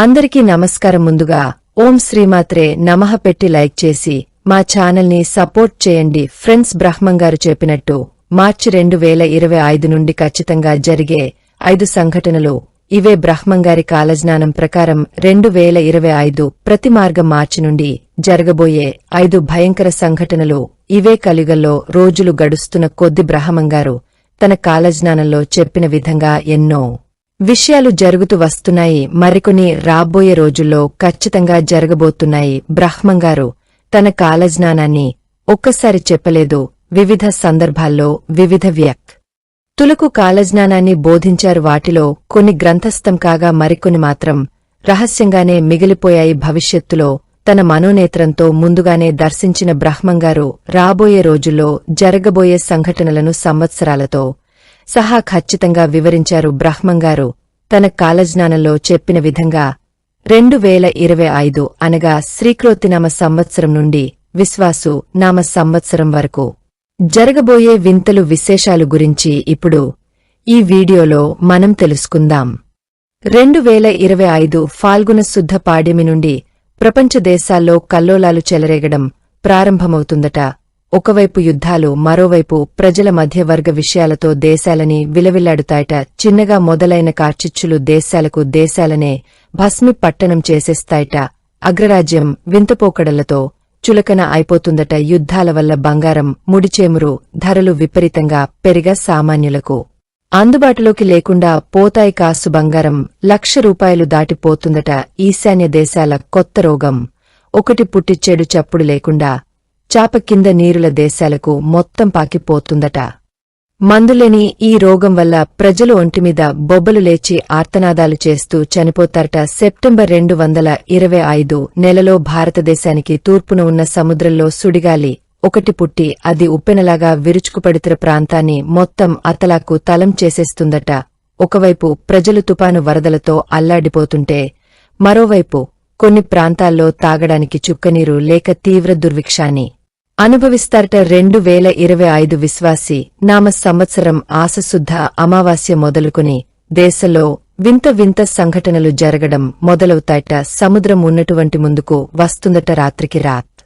అందరికీ నమస్కారం ముందుగా ఓం శ్రీమాత్రే నమః పెట్టి లైక్ చేసి మా ఛానల్ని సపోర్ట్ చేయండి. ఫ్రెండ్స్ బ్రహ్మంగారు చెప్పినట్టు మార్చి రెండు వేల ఇరవై ఐదు నుండి ఖచ్చితంగా జరిగే ఐదు సంఘటనలు ఇవే బ్రహ్మంగారి కాలజ్ఞానం ప్రకారం రెండు వేల ఇరవై ఐదు ప్రతి మార్గం మార్చి నుండి జరగబోయే ఐదు భయంకర సంఘటనలు ఇవే కలిగల్లో రోజులు గడుస్తున్న కొద్ది బ్రహ్మంగారు తన కాలజ్ఞానంలో చెప్పిన విధంగా ఎన్నో విషయాలు జరుగుతూ వస్తున్నాయి. మరికొన్ని రాబోయే రోజుల్లో ఖచ్చితంగా జరగబోతున్నాయి. బ్రహ్మంగారు తన కాలజ్ఞానాన్ని ఒక్కసారి చెప్పలేదు. వివిధ సందర్భాల్లో వివిధ వ్యక్. తులకు కాలజ్ఞానాన్ని బోధించారు వాటిలో కొన్ని గ్రంథస్థం కాగా మరికొన్ని మాత్రం రహస్యంగానే మిగిలిపోయాయి భవిష్యత్తులో తన మనోనేత్రంతో ముందుగానే దర్శించిన బ్రహ్మంగారు రాబోయే రోజుల్లో జరగబోయే సంఘటనలను సంవత్సరాలతో సహా ఖచ్చితంగా వివరించారు బ్రహ్మంగారు. తన కాలజ్ఞానంలో చెప్పిన విధంగా రెండు వేల ఇరవై ఐదు అనగా శ్రీక్రోతినామ సంవత్సరం నుండి విశ్వాసు నామ సంవత్సరం వరకు. జరగబోయే వింతలు విశేషాలు గురించి ఇప్పుడు ఈ వీడియోలో మనం తెలుసుకుందాం. రెండు వేల ఇరవై ఐదు ఫాల్గుణ శుద్ధ పాడ్యమి నుండి ప్రపంచ దేశాల్లో కల్లోలాలు చెలరేగడం ప్రారంభమవుతుందట. ఒకవైపు యుద్ధాలు మరోవైపు ప్రజల మధ్యవర్గ విషయాలతో దేశాలని విలవిల్లాడుతాయట. చిన్నగా మొదలైన కార్చిచ్చులు దేశాలకు దేశాలనే భస్మి పట్టణం చేసేస్తాయట. అగ్రరాజ్యం వింతపోకడలతో చులకన అయిపోతుందట. యుద్ధాల వల్ల బంగారం ముడిచేమురు ధరలు విపరీతంగా పెరిగ సామాన్యులకు. అందుబాటులోకి లేకుండా పోతాయి కాసు బంగారం లక్ష రూపాయలు దాటిపోతుందట. ఈశాన్య దేశాల కొత్త రోగం. ఒకటి పుట్టిచ్చేడు చప్పుడు లేకుండా చాప కింద నీరుల దేశాలకు మొత్తం పాకిపోతుందట. మందులేని ఈ రోగం వల్ల ప్రజలు ఒంటిమీద బొబ్బలు లేచి ఆర్తనాదాలు చేస్తూ చనిపోతారట. సెప్టెంబర్ రెండు వందల ఇరవై ఐదు నెలలో భారతదేశానికి తూర్పున ఉన్న సముద్రంలో సుడిగాలి ఒకటి పుట్టి అది ఉప్పెనలాగా విరుచుకుపడుతున్న ప్రాంతాన్ని మొత్తం అతలాకు తలం చేసేస్తుందట. ఒకవైపు ప్రజలు తుపాను వరదలతో అల్లాడిపోతుంటే మరోవైపు కొన్ని ప్రాంతాల్లో తాగడానికి చుక్కనీరు లేక తీవ్ర దుర్విక్షాన్ని అనుభవిస్తారట రెండు వేల ఇరవై ఐదు విశ్వాసి నామ సంవత్సరం ఆశశుద్ధ అమావాస్య మొదలుకుని దేశంలో వింత వింత సంఘటనలు జరగడం మొదలవుతాయట సముద్రం ఉన్నటువంటి ముందుకు వస్తుందట రాత్రికి రాత్.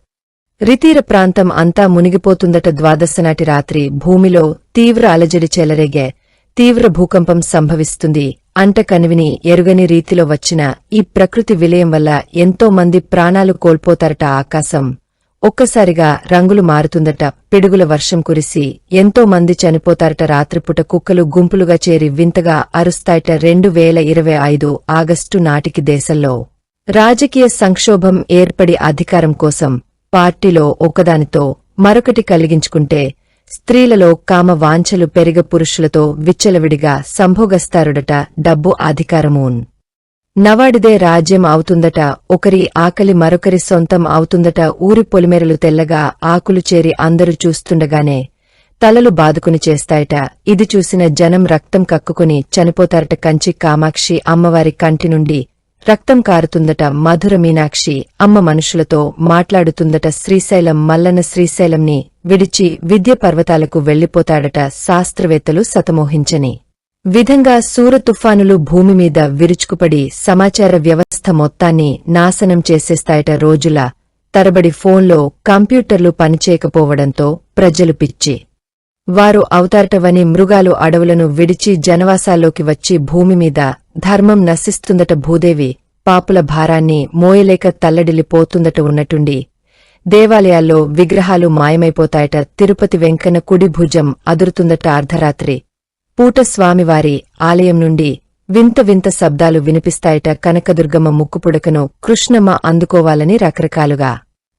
రితీర ప్రాంతం అంతా మునిగిపోతుందట ద్వాదశనాటి రాత్రి భూమిలో తీవ్ర అలజడి చెలరేగే తీవ్ర భూకంపం సంభవిస్తుంది. అంట కనివిని ఎరుగని రీతిలో వచ్చిన ఈ ప్రకృతి విలయం వల్ల ఎంతో మంది ప్రాణాలు కోల్పోతారట ఆకాశం. ఒక్కసారిగా రంగులు మారుతుందట. పిడుగుల వర్షం కురిసి ఎంతో మంది చనిపోతారట. రాత్రిపూట కుక్కలు గుంపులుగా చేరి వింతగా అరుస్తాయట రెండు వేల ఇరవై ఐదు ఆగస్టు నాటికి దేశంలో. రాజకీయ సంక్షోభం ఏర్పడి అధికారం కోసం పార్టీలో ఒకదానితో మరొకటి కలిగించుకుంటే స్త్రీలలో కామ వాంఛలు పెరిగ పురుషులతో విచ్చలవిడిగా సంభోగస్తారుడట డబ్బు అధికారమూన్. నవాడిదే రాజ్యం అవుతుందట ఒకరి ఆకలి మరొకరి సొంతం అవుతుందట ఊరి పొలిమేరలు తెల్లగా ఆకులు చేరి అందరూ చూస్తుండగానే తలలు బాదుకుని చేస్తాయట. ఇది చూసిన జనం రక్తం కక్కుకుని చనిపోతారట కంచి కామాక్షి అమ్మవారి కంటి నుండి. రక్తం కారుతుందట మధుర మీనాక్షి అమ్మ మనుషులతో మాట్లాడుతుందట శ్రీశైలం మల్లన శ్రీశైలంని విడిచి విద్య పర్వతాలకు వెళ్ళిపోతాడట శాస్త్రవేత్తలు సతమోహించని. విధంగా సూర తుఫానులు భూమి మీద విరుచుకుపడి సమాచార వ్యవస్థ మొత్తాన్ని నాశనం చేసేస్తాయట రోజుల తరబడి ఫోన్లో కంప్యూటర్లు పనిచేయకపోవడంతో ప్రజలు పిచ్చి. వారు అవతారటవని మృగాలు అడవులను విడిచి జనవాసాల్లోకి వచ్చి భూమి మీద ధర్మం నశిస్తుందట భూదేవి పాపుల భారాన్ని మోయలేక తల్లడిల్లిపోతుందట ఉన్నటుండి దేవాలయాల్లో విగ్రహాలు మాయమైపోతాయట తిరుపతి వెంకన్న కుడి భుజం అదురుతుందట అర్ధరాత్రి. పూట స్వామివారి ఆలయం నుండి వింత వింత శబ్దాలు వినిపిస్తాయట కనకదుర్గమ్మ ముక్కుపుడకను కృష్ణమ్మ అందుకోవాలని రకరకాలుగా.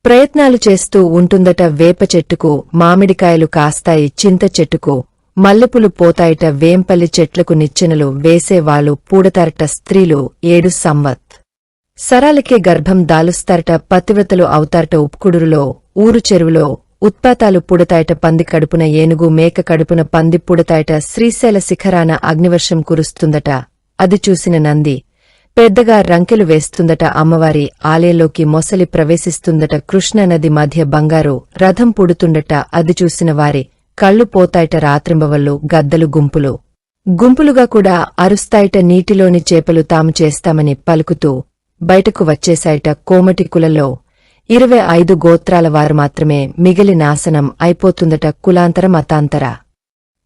ప్రయత్నాలు చేస్తూ ఉంటుందట వేప చెట్టుకు మామిడికాయలు కాస్తాయి చింత చెట్టుకు మల్లెపులు పోతాయిట వేంపల్లి చెట్లకు నిచ్చెనలు వేసేవాళ్ళు పూడతారట స్త్రీలు ఏడు సంవత్. సరాలకే గర్భం దాలుస్తారట పతివ్రతలు అవుతారట ఉప్కుడురులో ఊరు చెరువులో ఉత్పాతాలు పుడతాయట పంది కడుపున ఏనుగు మేక కడుపున పంది పుడతాయట శ్రీశైల శిఖరాన అగ్నివర్షం కురుస్తుందట. అది చూసిన నంది పెద్దగా రంకెలు వేస్తుందట అమ్మవారి ఆలయంలోకి మొసలి ప్రవేశిస్తుందట కృష్ణానది మధ్య బంగారు రథం పుడుతుండట అది చూసిన వారి కళ్ళు పోతాయట రాత్రింబవళ్ళు గద్దలు గుంపులు. గుంపులుగా కూడా అరుస్తాయిట నీటిలోని చేపలు తాము చేస్తామని పలుకుతూ బయటకు వచ్చేశాయట కోమటి కులలో. ఇరవై ఐదు గోత్రాల వారు మాత్రమే మిగిలి నాశనం అయిపోతుందట కులాంతర మతాంతర.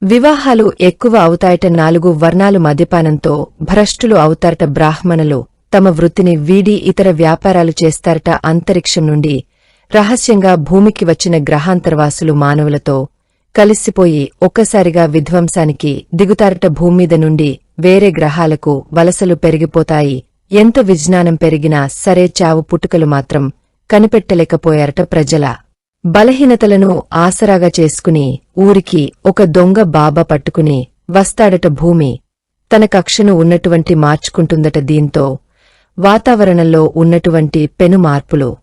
వివాహాలు ఎక్కువ అవుతాయట నాలుగు వర్ణాలు మద్యపానంతో భ్రష్టులు అవుతారట బ్రాహ్మణులు. తమ వృత్తిని వీడి ఇతర వ్యాపారాలు చేస్తారట అంతరిక్షం నుండి. రహస్యంగా భూమికి వచ్చిన గ్రహాంతరవాసులు మానవులతో కలిసిపోయి ఒక్కసారిగా విధ్వంసానికి దిగుతారట భూమ్మీద నుండి వేరే గ్రహాలకు వలసలు పెరిగిపోతాయి. ఎంత విజ్ఞానం పెరిగినా సరే చావు పుట్టుకలు మాత్రం కనిపెట్టలేకపోయారట ప్రజల. బలహీనతలను ఆసరాగా చేసుకుని ఊరికి ఒక దొంగ బాబా పట్టుకుని వస్తాడట భూమి. తన కక్షను ఉన్నటువంటి మార్చుకుంటుందట దీంతో వాతావరణంలో ఉన్నటువంటి పెను మార్పులు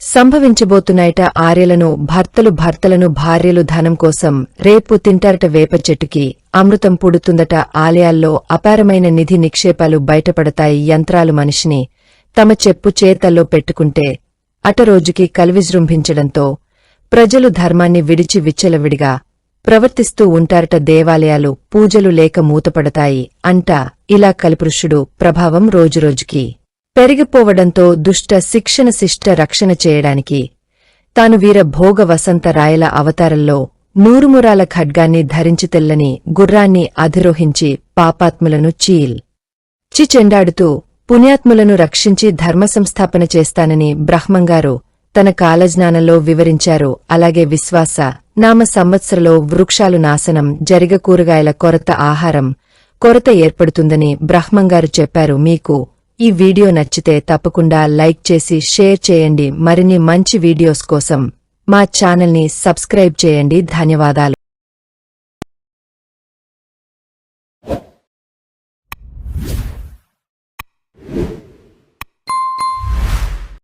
సంభవించబోతున్నాయట ఆర్యలను భర్తలు భర్తలను భార్యలు ధనం కోసం రేపు తింటారట వేప చెట్టుకి. అమృతం పుడుతుందట ఆలయాల్లో అపారమైన నిధి నిక్షేపాలు బయటపడతాయి యంత్రాలు మనిషిని. తమ చెప్పు చేతల్లో పెట్టుకుంటే అట రోజుకి కలివిజృంభించడంతో ప్రజలు ధర్మాన్ని విడిచి విచ్చలవిడిగా ప్రవర్తిస్తూ ఉంటారట దేవాలయాలు పూజలు లేక మూతపడతాయి అంట ఇలా కలిపురుషుడు ప్రభావం రోజురోజుకి. పెరిగిపోవడంతో దుష్ట శిక్షణ శిష్ట రక్షణ చేయడానికి తాను వీర భోగ వసంత రాయల అవతారంలో నూరుమురాల ఖడ్గాన్ని ధరించి తెల్లని గుర్రాన్ని అధిరోహించి పాపాత్ములను చీల్. చి చెండాడుతూ పుణ్యాత్ములను రక్షించి ధర్మ సంస్థాపన చేస్తానని బ్రహ్మంగారు తన కాలజ్ఞానంలో వివరించారు. అలాగే విశ్వాస నామ సంవత్సరలో వృక్షాలు నాశనం జరిగ కూరగాయల కొరత ఆహారం కొరత ఏర్పడుతుందని బ్రహ్మంగారు చెప్పారు. మీకు ఈ వీడియో నచ్చితే తప్పకుండా లైక్ చేసి షేర్ చేయండి. మరిన్ని మంచి వీడియోస్ కోసం మా ఛానల్ని సబ్స్క్రైబ్ చేయండి. ధన్యవాదాలు.